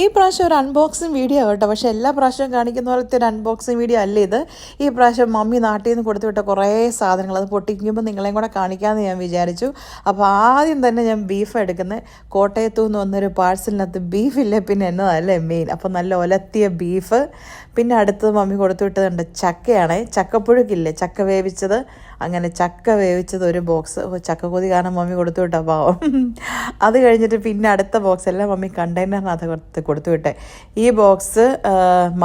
ഈ പ്രാവശ്യം ഒരു അൺബോക്സിങ് വീഡിയോ കേട്ടോ പക്ഷേ എല്ലാ പ്രാവശ്യവും കാണിക്കുന്ന പോലത്തെ ഒരു അൺബോക്സിങ് വീഡിയോ അല്ല ഇത്. ഈ പ്രാവശ്യം മമ്മി നാട്ടിൽ നിന്ന് കൊടുത്തു വിട്ട കുറേ സാധനങ്ങൾ. അത് പൊട്ടിക്കുമ്പോൾ നിങ്ങളെയും കൂടെ കാണിക്കാമെന്ന് ഞാൻ വിചാരിച്ചു. അപ്പോൾ ആദ്യം തന്നെ ഞാൻ ബീഫ് എടുക്കുന്നത്. കോട്ടയത്തു നിന്ന് വന്നൊരു പാഴ്സലിനകത്ത് ബീഫില്ലേ പിന്നെ എന്നതല്ലേ മെയിൻ അപ്പോൾ നല്ല ഒലത്തിയ ബീഫ് പിന്നെ അടുത്തത് മമ്മി കൊടുത്തു വിട്ടതുണ്ട് ചക്കയാണേ. ചക്കപ്പുഴുക്കില്ലേ ചക്ക വേവിച്ചത്. അങ്ങനെ ചക്ക വേവിച്ചത് ഒരു ബോക്സ് ചക്ക കൊതി കാരണം മമ്മി കൊടുത്തു വിട്ടാ പാവം. അത് കഴിഞ്ഞിട്ട് പിന്നെ അടുത്ത ബോക്സ് എല്ലാം മമ്മി കണ്ടെയ്നറിനകത്ത് കൊടുത്ത് വിട്ടെ. ഈ ബോക്സ്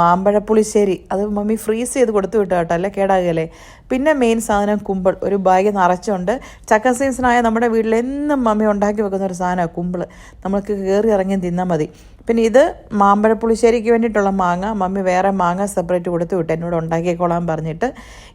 മാമ്പഴപ്പുളിശ്ശേരി മാമ്പഴ പുളിശ്ശേരി അത് മമ്മി ഫ്രീസ് ചെയ്ത് കൊടുത്തു വിട്ടു കേട്ടോ. അല്ലേ? കേടാകുകയല്ലേ? പിന്നെ മെയിൻ സാധനം കുമ്പിൾ. ഒരു ബാഗ് നിറച്ചുണ്ട്. ചക്ക സീസണായ നമ്മുടെ വീട്ടിൽ എന്നും മമ്മി ഉണ്ടാക്കി വെക്കുന്ന ഒരു സാധനമാണ് കുമ്പിൾ നമ്മൾക്ക് കയറി ഇറങ്ങി തിന്നാൽ മതി. പിന്നെ ഇത് മാമ്പഴ പുളിശ്ശേരിക്ക് വേണ്ടിയിട്ടുള്ള മാങ്ങ. മമ്മി വേറെ മാങ്ങ സെപ്പറേറ്റ് കൊടുത്തു വിട്ട്. എന്നോട് ഉണ്ടാക്കിക്കോളാൻ പറഞ്ഞിട്ട്.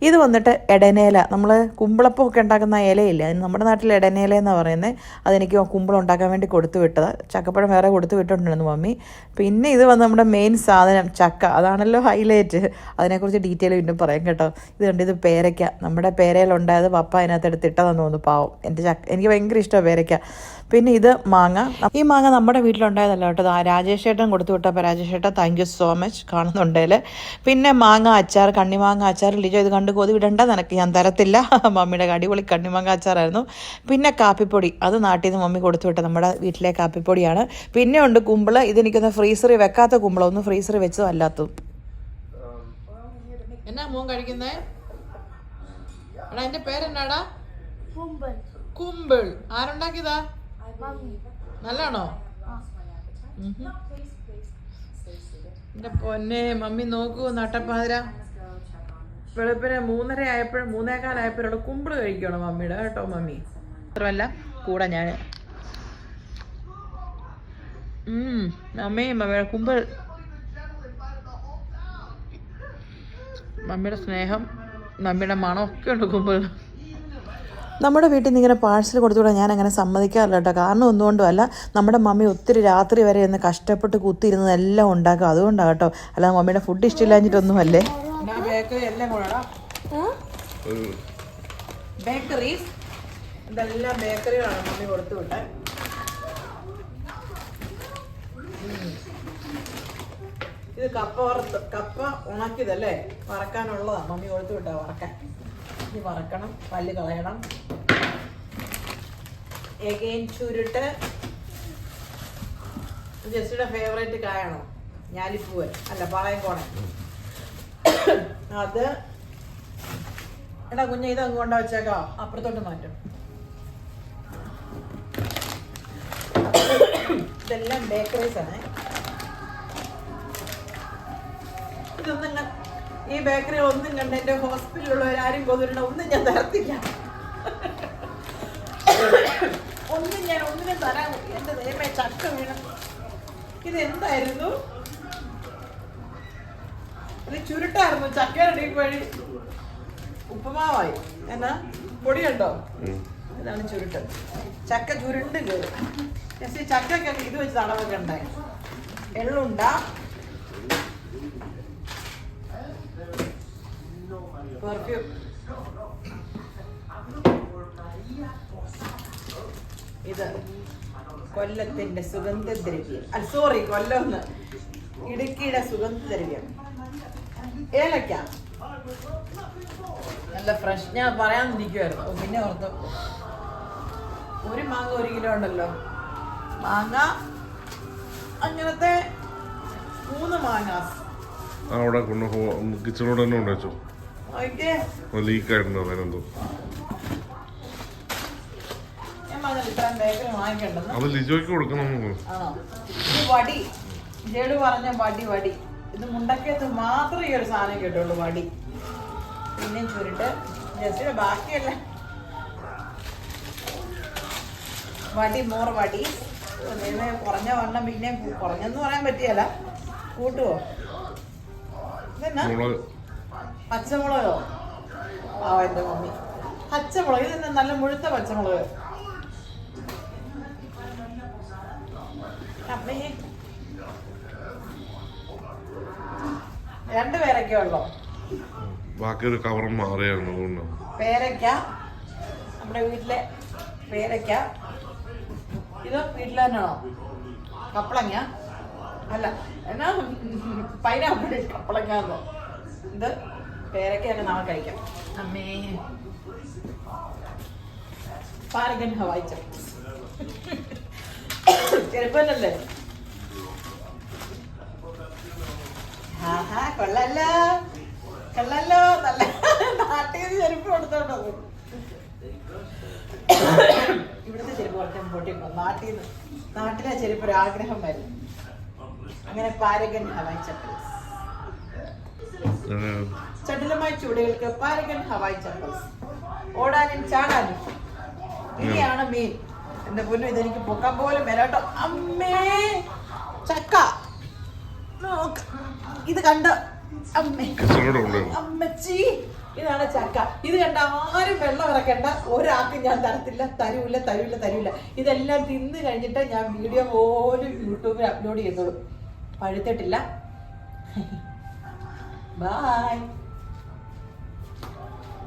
ഇത് വന്നിട്ട് എടനേല. നമ്മൾ കുമ്പിളപ്പമൊക്കെ ഉണ്ടാക്കുന്ന ഇലയില്ല? നമ്മുടെ നാട്ടിൽ എടനേല എന്ന് പറയുന്നത് അതെനിക്ക് കുമ്പിളം ഉണ്ടാക്കാൻ വേണ്ടി കൊടുത്തു വിട്ടത്. ചക്കപ്പഴം വേറെ കൊടുത്തു വിട്ടിട്ടുണ്ടായിരുന്നു മമ്മി. പിന്നെ ഇത് വന്ന് നമ്മുടെ മെയിൻ സാധനം ചക്ക. അതാണല്ലോ ഹൈലൈറ്റ് അതിനെക്കുറിച്ച് ഡീറ്റെയിൽ വീണ്ടും പറയാം കേട്ടോ. ഇത് കണ്ടിത് ഇത് പേരയ്ക്ക. നമ്മുടെ പേരയിലുണ്ടായത് പപ്പ അതിനകത്ത് എടുത്തിട്ടതെന്ന് തോന്നുന്നു പാവം. എന്റെ ചക്ക എനിക്ക് ഭയങ്കര ഇഷ്ടമാണ് പേരയ്ക്ക. പിന്നെ ഇത് മാങ്ങ. ഈ മാങ്ങ നമ്മുടെ വീട്ടിലുണ്ടായതല്ല കേട്ടോ. രാജേഷ് ചേട്ടൻ കൊടുത്തു വിട്ടപ്പോൾ രാജേഷ് ചേട്ടൻ താങ്ക് യു സോ മച്ച് കാണുന്നുണ്ടേൽ പിന്നെ മാങ്ങ അച്ചാർ കണ്ണിമാങ്ങ അച്ചാർ. ലിജോ ഇത് കണ്ട് കൊതി വിടണ്ട നിനക്ക്. ഞാൻ തരത്തില്ല. മമ്മിയുടെ അടിപൊളി കണ്ണിമാങ്ങ അച്ചാറായിരുന്നു. പിന്നെ കാപ്പിപ്പൊടി. അത് നാട്ടിൽ നിന്ന് മമ്മി കൊടുത്തു വിട്ട നമ്മുടെ വീട്ടിലെ കാപ്പിപ്പൊടിയാണ്. പിന്നെ ഉണ്ട് കുമ്പിൾ. ഇതെനിക്കൊന്ന് ഫ്രീസറി വെക്കാത്ത കുമ്പിള. ഒന്ന് ഫ്രീസറിൽ വെച്ചതും അല്ലാത്തതും. എന്നാ മോൻ കഴിക്കുന്നേ? എടാ എന്റെ പേരെന്നാടാ? കുമ്പൾ. ആരുണ്ടാക്കിയതാ? നല്ലാണോ എന്റെ പൊന്നെ മമ്മി നോക്കൂ നട്ടപ്പാതിര. വെളുപ്പിന് മൂന്നര ആയപ്പോഴും മൂന്നേക്കാലായപ്പോഴുള്ള കുമ്പിൾ കഴിക്കണം മമ്മിയുടെ? കേട്ടോ മമ്മി. മാത്രമല്ല കൂടെ ഞാൻ അമ്മയും മമ്മിയുടെ കുമ്പിൾ. മമ്മിയുടെ സ്നേഹം. മമ്മിയുടെ മണമൊക്കെ ഒക്കെ കുമ്പിൾ നമ്മുടെ വീട്ടിൽ നിന്ന് ഇങ്ങനെ പാഴ്സൽ കൊടുത്തുകൂടെ? ഞാൻ അങ്ങനെ സമ്മതിക്കാറില്ല കേട്ടോ. കാരണം ഒന്നുകൊണ്ടും അല്ല നമ്മുടെ മമ്മി ഒത്തിരി രാത്രി വരെ ഇന്ന് കഷ്ടപ്പെട്ട് കുത്തിയിരുന്നതെല്ലാം ഉണ്ടാക്കും. അതുകൊണ്ടാണ് കേട്ടോ. അല്ലാതെ മമ്മിയുടെ ഫുഡ് ഇഷ്ടമില്ലാഞ്ഞിട്ടൊന്നും അല്ലേ ബേക്കറി എല്ലാം കൂടാ ബേക്കറീസ് ഇതെല്ലാം ബേക്കറികളാണ് മമ്മി കൊടുത്തു വിട്ടെ ഇത് കപ്പ വറുത്ത് കപ്പ ഉണക്കിയതല്ലേ? വറക്കാനുള്ളതാണ് മമ്മി കൊടുത്തു വിട്ടാ വറക്കാൻ. ഇത് വറക്കണം. പല്ല് കളയണം. എഗൈൻ ചുരുട്ട്. ജെസ്സിയുടെ ഫേവറേറ്റ് കായാണോ? ഞാലിപ്പൂവൻ. അല്ല പാളയംകോണൻ അത് എടാ കുഞ്ഞ ഇത് അങ്ങ് കൊണ്ടാ വെച്ചേക്കാം. അപ്പുറത്തോട്ട് മാറ്റും. ഇതെല്ലാം ബേക്കറീസ് ആണ്. ഇതൊന്നും ഈ ബേക്കറി ഒന്നും കണ്ട് എന്റെ ഹോസ്പിറ്റലിലുള്ളവരാരും കൊതിരണ ഒന്നും ഞാൻ തരത്തില്ല. ഒന്നും ഞാൻ ഒന്നിനും തരാൻ എന്റെ ദൈവമേ ചക്ക വീണം. ഇത് എന്തായിരുന്നു? ഇത് ചുരുട്ടായിരുന്നു ചക്കയുടെ വഴി ഉപ്പുമാവായി. എന്നാ? പൊടിയുണ്ടോ? ഇതാണ് ചുരുട്ട്. ചക്ക ചുരുണ്ട് ചക്കൊക്കെ ഇത് വെച്ച് തടവൊക്കെ ഉണ്ടായി. എള്ളുണ്ട? പെർഫ്യൂം ഇത് കൊല്ലത്തിന്റെ സുഗന്ധദ്രവ്യം. അല്ല സോറി കൊല്ലം ഇടുക്കിയുടെ സുഗന്ധദ്രവ്യം. ഏലക്ക. നല്ല ഫ്രഷ് ഞാൻ പറയാൻ നിൽക്കുമായിരുന്നു പിന്നെ ഓർത്തു. ഒരു മാങ്ങ ഒരു കിലോ ഉണ്ടല്ലോ. മാങ്ങ അങ്ങനത്തെ മൂന്ന് മാങ്ങാസ് അവിടെ കൊണ്ടുപോകാം കിച്ചണോട് തന്നെ കൊണ്ട് വെച്ചു ഓക്കെ ലീക്ക് ആയിട്ടുണ്ടോ വാങ്ങിക്കണ്ടെന്ന്? അത് ലിജോയ്ക്ക് കൊടുക്കണം വടി. ജേഡ് പറഞ്ഞ വടി വടി. ഇത് മുണ്ടക്കയത്ത് മാത്രം ഈ ഒരു സാധനം കിട്ടുള്ളൂ വടി. പിന്നെ ചുരുട്ട്. ജസ്റ്റ് ബാക്കിയല്ല? വടി മോർ വടി. കുറഞ്ഞ വണ്ണം പിന്നെ കുറഞ്ഞെന്ന് പറയാൻ പറ്റിയല്ല. കൂട്ടുവോ? ഇതെന്നാ? പച്ചമുളകോ? ആ എന്റെ മമ്മി. പച്ചമുളക് ഇതെന്നാ നല്ല മുഴുത്ത പച്ചമുളക്? അമ്മേ. രണ്ട് പേരൊക്കെ ഉള്ളോ? ബാക്കി ഒരു കവറും മാറിയായിരുന്നു അതുകൊണ്ട്. പേരയ്ക്ക. നമ്മുടെ വീട്ടിലെ പേരയ്ക്ക. ഇത് വീട്ടിൽ തന്നെയാണോ കപ്പളങ്ങ. അല്ല എന്നാ പൈനാപ്പിൾ കപ്പളങ്ങാന്നോ ഇത് പേരൊക്കെയാണ് നാളെ കഴിക്കാം. അമ്മേ. പാരഗൻ ഹവായി ചപ്പ് ചെറുപ്പല്ലേ ആഹാ കൊള്ളല്ലോ കൊള്ളല്ലോ നല്ല നാട്ടിൽ നിന്ന് ചെരുപ്പ് കൊടുത്തോണ്ടോ ഇവിടുത്തെ ചെരുപ്പ് കുറച്ചും പൊട്ടിയുണ്ടോ നാട്ടിൽ നിന്ന് നാട്ടിലെ ചെരുപ്പ് ഒരു ആഗ്രഹം വരും. അങ്ങനെ പാരഗൻ ഹവായി ചപ്പൽസ് ചടുലമായ ചൂടുകൾക്ക് പാരഗൻ ഹവായ് ചപ്പൽസ് ഓടാനും ചാടാനും ഇനിയാണ് മെയിൻ എന്റെ പൊന്നു ഇതെനിക്ക് പൊക്കാൻ പോലും വരാട്ടോ അമ്മേ ചക്ക. ഇത് കണ്ട. അമ്മേ. അമ്മച്ചി ഇതാണ് ചക്ക. ഇത് കണ്ട ആരും വെള്ളം ഇറക്കണ്ട. ഒരാൾക്ക് ഞാൻ തരത്തില്ല. തരൂല തരൂല തരൂല. ഇതെല്ലാം തിന്ന് കഴിഞ്ഞിട്ട് ഞാൻ വീഡിയോ പോലും യൂട്യൂബിൽ അപ്ലോഡ് ചെയ്തോളൂ. പഴുത്തിട്ടില്ല. ബായ്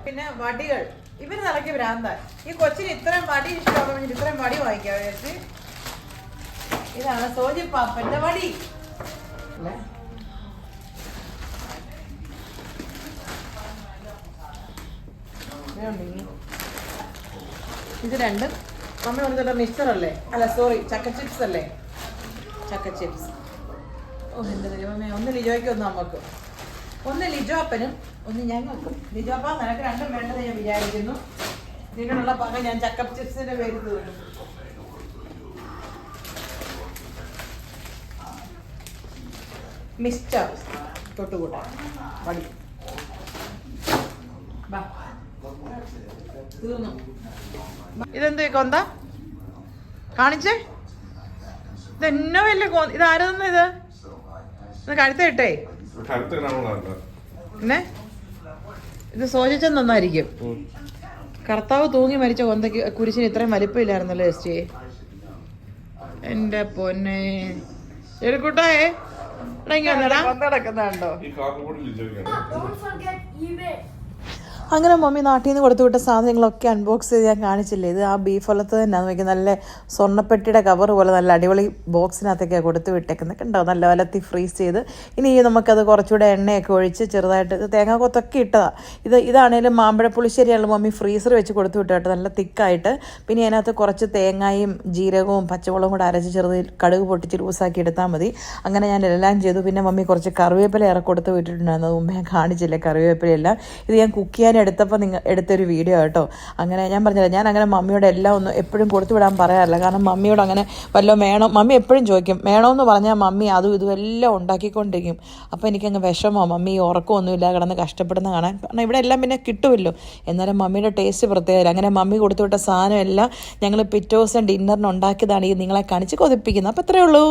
പിന്നെ വടികൾ. ഇവർ നടക്കി ഭ്രാന്ത. ഈ കൊച്ചിന് ഇത്രയും വടി ഇഷ്ടമാണെങ്കിൽ ഇത്രയും വടി വാങ്ങിക്കാം വിചാരിച്ച്. ഇതാണ് സോജി പാപ്പന്റെ വടി. ഇത് രണ്ടും? നമ്മൾ പറഞ്ഞിട്ട് മിക്സർ അല്ലേ? അല്ല സോറി ചക്ക ചിപ്സ് അല്ലേ? ചക്ക ചിപ്സ് ഓ എന്റെ ദൈവമേ ഒന്ന് ലിജോയ്ക്ക് ഒന്ന് നമുക്ക് ഒന്ന് ലിജോപ്പനും ഒന്ന് ഞങ്ങൾക്കും ലിജോപ്പ നിനക്ക് രണ്ടും വേണ്ടത് ഞാൻ വിചാരിക്കുന്നു. ഇതിനുള്ള പക ഞാൻ ചക്കപ്പ് ചിപ്സിന്റെ പേര് മിസ്റ്റർ തൊട്ടുകൂട്ടാൻ വടി. തീർന്നു ഇതെന്ത് കൊന്ത? കാണിച്ചേ? ഇതെന്നോ വലിയ കോ ഇത് ആരാ ഇത്? കഴുത്തേ കഴുത്തിട്ടേ പിന്നെ? ഇത് സോചിച്ച നന്നായിരിക്കും. കർത്താവ് തൂങ്ങി മരിച്ച കൊന്തയ്ക്ക് കുരിശിന് ഇത്രയും വലിപ്പമില്ലായിരുന്നല്ലോ എസ് ടി. എന്റെ പൊന്നെ. എടുക്കൂട്ടേ കൊന്ത കിടക്കുന്നുണ്ടോ? അങ്ങനെ മമ്മി നാട്ടിൽ നിന്ന് കൊടുത്തു വിട്ട സാധനങ്ങളൊക്കെ അൺബോക്സ് ചെയ്ത് ഞാൻ കാണിച്ചില്ലേ? ഇത് ആ ബീഫ് വലത്ത് തന്നെ നോക്കി നല്ല സ്വർണപ്പെട്ടിയുടെ കവർ പോലെ നല്ല അടിപൊളി ബോക്സിനകത്തൊക്കെയാണ് കൊടുത്തു വിട്ടേക്കുന്നത് കണ്ടോ? നല്ല വലത്തി ഫ്രീസ് ചെയ്ത്. ഇനി നമുക്കത് കുറച്ചുകൂടെ എണ്ണയൊക്കെ ഒഴിച്ച് ചെറുതായിട്ട് ഇത് തേങ്ങാ കൊത്തൊക്കെ ഇട്ടതാണ് ഇത് ഇതാണേലും മാമ്പഴ പുളിശ്ശേരിയാണ് മമ്മി ഫ്രീസർ വെച്ച് കൊടുത്തു വിട്ടു നല്ല തിക്കായിട്ട്. പിന്നെ അതിനകത്ത് കുറച്ച് തേങ്ങയും ജീരകവും പച്ചമുളകും കൂടെ അരച്ച് ചെറുതിൽ കടുക് പൊട്ടിച്ച് ലൂസാക്കി എടുത്താൽ മതി. അങ്ങനെ ഞാൻ എല്ലാം ചെയ്തു. പിന്നെ മമ്മി കുറച്ച് കറിവേപ്പില ഇറക്കൊടുത്ത് വിട്ടിട്ടുണ്ടായിരുന്നു. മുമ്പ് ഞാൻ കാണിച്ചില്ല? കറിവേപ്പിലയെല്ലാം. ഇത് ഞാൻ കുക്ക് ചെയ്യാൻ എടുത്തപ്പോൾ നിങ്ങൾ എടുത്തൊരു വീഡിയോ കേട്ടോ അങ്ങനെ ഞാൻ പറഞ്ഞില്ല ഞാൻ അങ്ങനെ മമ്മിയോട് എല്ലാം ഒന്നും എപ്പോഴും കൊടുത്തു വിടാൻ പറയാറില്ല. കാരണം മമ്മിയോട് അങ്ങനെ വല്ലതും വേണോ മമ്മി എപ്പോഴും ചോദിക്കും വേണമെന്ന് പറഞ്ഞാൽ മമ്മി അതും ഇതും എല്ലാം ഉണ്ടാക്കിക്കൊണ്ടിരിക്കും. അപ്പോൾ എനിക്കങ്ങ് വിഷമോ? മമ്മി ഉറക്കമൊന്നുമില്ല കിടന്ന് കഷ്ടപ്പെടുന്ന കാണാൻ കാരണം ഇവിടെ എല്ലാം പിന്നെ കിട്ടുമല്ലോ. എന്നാലും മമ്മിയുടെ ടേസ്റ്റ് പ്രത്യേകം അങ്ങനെ മമ്മി കൊടുത്തു വിട്ട സാധനം എല്ലാം ഞങ്ങൾ പിറ്റേ ദിവസം ഡിന്നറിന് ഉണ്ടാക്കിയതാണ് ഈ നിങ്ങളെ കാണിച്ച് കൊതിപ്പിക്കുന്നത്. അപ്പോൾ അത്രയേ ഉള്ളൂ.